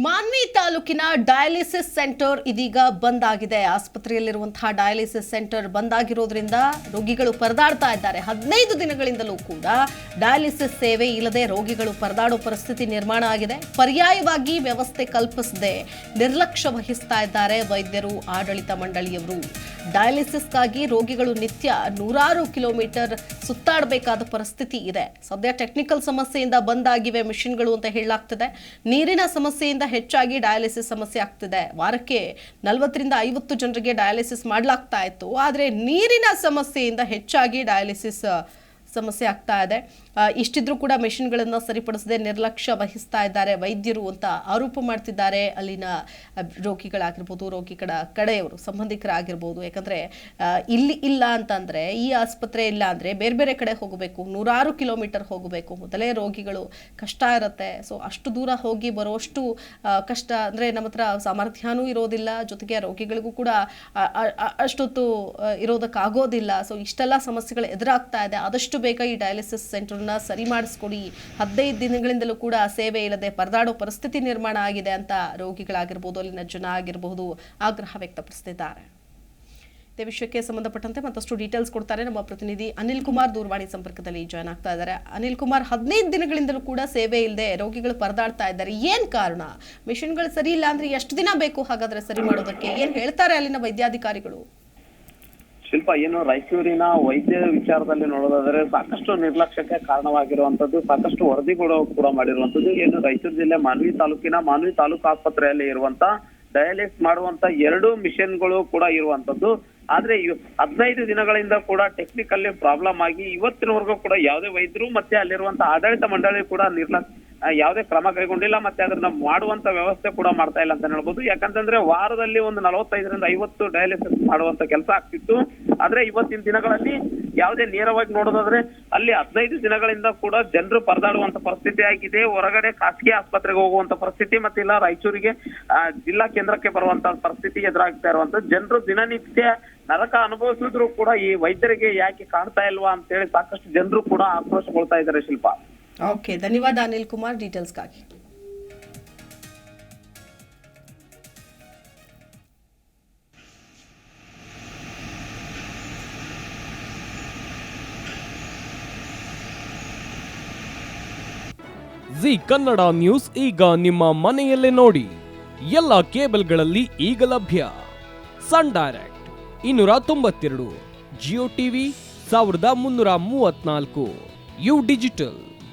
ಮಾನ್ವಿ ತಾಲೂಕಿನ dialysis centre ಇದೀಗ ಬಂದ್ ಆಗಿದೆ. ಆಸ್ಪತ್ರೆಯಲ್ಲಿರುವಂತಹ ಡಯಾಲಿಸಿಸ್ ಸೆಂಟರ್ ಬಂದ್ ಆಗಿರೋದ್ರಿಂದ ರೋಗಿಗಳು ಪರದಾಡ್ತಾ ಇದ್ದಾರೆ. ಹದಿನೈದು ದಿನಗಳಿಂದಲೂ ಕೂಡ ಡಯಾಲಿಸಿಸ್ ಸೇವೆ ಇಲ್ಲದೆ ರೋಗಿಗಳು ಪರದಾಡೋ ಪರಿಸ್ಥಿತಿ ನಿರ್ಮಾಣ ಆಗಿದೆ. ಪರ್ಯಾಯವಾಗಿ ವ್ಯವಸ್ಥೆ ಕಲ್ಪಿಸದೆ ನಿರ್ಲಕ್ಷ್ಯ ವಹಿಸ್ತಾ ಇದ್ದಾರೆ ವೈದ್ಯರು, ಆಡಳಿತ ಮಂಡಳಿಯವರು. ಡಯಾಲಿಸಿಸ್ಗಾಗಿ ರೋಗಿಗಳು ನಿತ್ಯ ನೂರಾರು ಕಿಲೋಮೀಟರ್ ಸುತ್ತಾಡಬೇಕಾದ ಪರಿಸ್ಥಿತಿ ಇದೆ. ಸದ್ಯ ಟೆಕ್ನಿಕಲ್ ಸಮಸ್ಯೆಯಿಂದ ಬಂದ್ ಆಗಿವೆ ಮಿಷಿನ್ಗಳು ಅಂತ ಹೇಳಲಾಗ್ತದೆ. ನೀರಿನ ಸಮಸ್ಯೆಯಿಂದ ಹೆಚ್ಚಾಗಿ ಡಯಾಲಿಸಿಸ್ ಸಮಸ್ಯೆ ಆಗ್ತಿದೆ. ವಾರಕ್ಕೆ ನಲವತ್ತರಿಂದ ಐವತ್ತು ಜನರಿಗೆ ಡಯಾಲಿಸಿಸ್ ಮಾಡಲಾಗ್ತಾ ಇತ್ತು. ಆದರೆ ನೀರಿನ ಸಮಸ್ಯೆಯಿಂದ ಹೆಚ್ಚಾಗಿ ಡಯಾಲಿಸಿಸ್ ಸಮಸ್ಯೆ ಆಗ್ತಾ ಇದೆ. ಇಷ್ಟಿದ್ರು ಕೂಡ ಮೆಷಿನ್ಗಳನ್ನು ಸರಿಪಡಿಸದೆ ನಿರ್ಲಕ್ಷ್ಯ ವಹಿಸ್ತಾ ಇದ್ದಾರೆ ವೈದ್ಯರು ಅಂತ ಆರೋಪ ಮಾಡ್ತಿದ್ದಾರೆ. ಅಲ್ಲಿನ ರೋಗಿಗಳಾಗಿರ್ಬೋದು ರೋಗಿಗಳ ಕಡೆಯವರು, ಸಂಬಂಧಿಕರಾಗಿರ್ಬೋದು. ಯಾಕಂದ್ರೆ ಇಲ್ಲಿ ಇಲ್ಲ ಅಂತಂದರೆ, ಈ ಆಸ್ಪತ್ರೆ ಇಲ್ಲ ಅಂದರೆ ಬೇರೆ ಬೇರೆ ಕಡೆ ಹೋಗಬೇಕು, ನೂರಾರು ಕಿಲೋಮೀಟರ್ ಹೋಗಬೇಕು. ಮೊದಲೇ ರೋಗಿಗಳು ಕಷ್ಟ ಇರುತ್ತೆ. ಸೊ, ಅಷ್ಟು ದೂರ ಹೋಗಿ ಬರೋಷ್ಟು ಕಷ್ಟ ಅಂದ್ರೆ ನಮ್ಮ ಹತ್ರ ಸಾಮರ್ಥ್ಯನೂ ಇರೋದಿಲ್ಲ. ಜೊತೆಗೆ ರೋಗಿಗಳಿಗೂ ಕೂಡ ಅಷ್ಟೊತ್ತು ಇರೋದಕ್ಕಾಗೋದಿಲ್ಲ. ಸೊ, ಇಷ್ಟೆಲ್ಲ ಸಮಸ್ಯೆಗಳು ಎದುರಾಗ್ತಾ ಇದೆ. ಆದಷ್ಟು ಬೇಗ ಈ ಡಯಾಲಿಸಿಸ್ ಸೆಂಟರ್ನ ಸರಿ ಮಾಡಿಸ್ಕೊಡಿ. ಹದಿನೈದು ದಿನಗಳಿಂದಲೂ ಕೂಡ ಸೇವೆ ಇಲ್ಲದೆ ಪರದಾಡೋ ಪರಿಸ್ಥಿತಿ ನಿರ್ಮಾಣ ಆಗಿದೆ ಅಂತ ರೋಗಿಗಳಾಗಿರ್ಬೋದು, ಅಲ್ಲಿನ ಜನ ಆಗಿರಬಹುದು ಆಗ್ರಹ ವ್ಯಕ್ತಪಡಿಸುತ್ತಿದ್ದಾರೆ ಇದೇ ವಿಷಯಕ್ಕೆ ಸಂಬಂಧಪಟ್ಟಂತೆ ಮತ್ತಷ್ಟು ಡೀಟೇಲ್ಸ್ ಕೊಡ್ತಾರೆ ನಮ್ಮ ಪ್ರತಿನಿಧಿ ಅನಿಲ್ ಕುಮಾರ್ ದೂರವಾಣಿ ಸಂಪರ್ಕದಲ್ಲಿ ಜಾಯ್ನ್ ಆಗ್ತಾ ಇದ್ದಾರೆ. ಅನಿಲ್ ಕುಮಾರ್, ಹದಿನೈದು ದಿನಗಳಿಂದಲೂ ಕೂಡ ಸೇವೆ ಇಲ್ಲದೆ ರೋಗಿಗಳು ಪರದಾಡ್ತಾ ಇದ್ದಾರೆ. ಏನ್ ಕಾರಣ? ಮಿಷನ್ಗಳು ಸರಿ ಇಲ್ಲ ಅಂದ್ರೆ ಎಷ್ಟು ದಿನ ಬೇಕು? ಹಾಗಾದ್ರೆ ಸರಿ ಮಾಡೋದಕ್ಕೆ ಏನ್ ಹೇಳ್ತಾರೆ ಅಲ್ಲಿನ ವೈದ್ಯಾಧಿಕಾರಿಗಳು? ಶಿಲ್ಪ, ಏನು ರಾಯಚೂರಿನ ವೈದ್ಯ ವಿಚಾರದಲ್ಲಿ ನೋಡೋದಾದ್ರೆ ಸಾಕಷ್ಟು ನಿರ್ಲಕ್ಷ್ಯಕ್ಕೆ ಕಾರಣವಾಗಿರುವಂತದ್ದು ಸಾಕಷ್ಟು ವರದಿಗಳು ಕೂಡ ಮಾಡಿರುವಂತದ್ದು ಏನು ರಾಯಚೂರು ಜಿಲ್ಲೆ ಮಾನ್ವಿ ತಾಲೂಕಿನ ಮಾನ್ವಿ ತಾಲೂಕು ಆಸ್ಪತ್ರೆಯಲ್ಲಿ ಇರುವಂತ ಡಯಾಲಿಸ್ ಮಾಡುವಂತ ಎರಡು ಮಿಷನ್ಗಳು ಕೂಡ ಇರುವಂತದ್ದು ಆದ್ರೆ ಹದಿನೈದು ದಿನಗಳಿಂದ ಕೂಡ ಟೆಕ್ನಿಕಲ್ಲಿ ಪ್ರಾಬ್ಲಮ್ ಆಗಿ ಇವತ್ತಿನವರೆಗೂ ಕೂಡ ಯಾವುದೇ ವೈದ್ಯರು ಮತ್ತೆ ಅಲ್ಲಿರುವಂತ ಆಡಳಿತ ಮಂಡಳಿ ಕೂಡ ನಿರ್ಲಕ್ಷ್ಯ ಯಾವುದೇ ಕ್ರಮ ಕೈಗೊಂಡಿಲ್ಲ, ಮತ್ತೆ ಅದನ್ನ ಮಾಡುವಂತ ವ್ಯವಸ್ಥೆ ಕೂಡ ಮಾಡ್ತಾ ಇಲ್ಲ ಅಂತ ಹೇಳ್ಬೋದು. ಯಾಕಂತಂದ್ರೆ ವಾರದಲ್ಲಿ ಒಂದು ನಲವತ್ತೈದರಿಂದ ಐವತ್ತು ಡಯಾಲಿಸಿಸ್ ಮಾಡುವಂತ ಕೆಲಸ ಆಗ್ತಿತ್ತು. ಆದ್ರೆ ಇವತ್ತಿನ ದಿನಗಳಲ್ಲಿ ಯಾವುದೇ ನೇರವಾಗಿ ನೋಡೋದಾದ್ರೆ ಅಲ್ಲಿ ಹದಿನೈದು ದಿನಗಳಿಂದ ಕೂಡ ಜನರು ಪರದಾಡುವಂತ ಪರಿಸ್ಥಿತಿ ಆಗಿದೆ. ಹೊರಗಡೆ ಖಾಸಗಿ ಆಸ್ಪತ್ರೆಗೆ ಹೋಗುವಂತ ಪರಿಸ್ಥಿತಿ ಮತ್ತೆ ಇಲ್ಲ, ರಾಯಚೂರಿಗೆ ಜಿಲ್ಲಾ ಕೇಂದ್ರಕ್ಕೆ ಬರುವಂತ ಪರಿಸ್ಥಿತಿ ಎದುರಾಗ್ತಾ ಇರುವಂತ ಜನರು ದಿನನಿತ್ಯ ನರಕ ಅನುಭವಿಸಿದ್ರು ಕೂಡ ಈ ವೈದ್ಯರಿಗೆ ಯಾಕೆ ಕಾಣ್ತಾ ಇಲ್ವಾ ಅಂತ ಹೇಳಿ ಸಾಕಷ್ಟು ಜನರು ಕೂಡ ಆಕ್ರೋಶಗೊಳ್ತಾ ಇದ್ದಾರೆ ಶಿಲ್ಪ. ಓಕೆ ಧನ್ಯವಾದ ಅನಿಲ್ ಕುಮಾರ್ ಡೀಟೇಲ್ಸ್ಗಾಗಿ ಜಿ ಕನ್ನಡ ನ್ಯೂಸ್ ಈಗ ನಿಮ್ಮ ಮನೆಯಲ್ಲೇ ನೋಡಿ. ಎಲ್ಲ ಕೇಬಲ್ಗಳಲ್ಲಿ ಈಗ ಲಭ್ಯ. ಸನ್ ಡೈರೆಕ್ಟ್ ಇನ್ನೂರ ತೊಂಬತ್ತೆರಡು ಜಿಯೋ ಟಿವಿ ಸಾವಿರದ ಮುನ್ನೂರ ಮೂವತ್ನಾಲ್ಕು ಯು ಡಿಜಿಟಲ್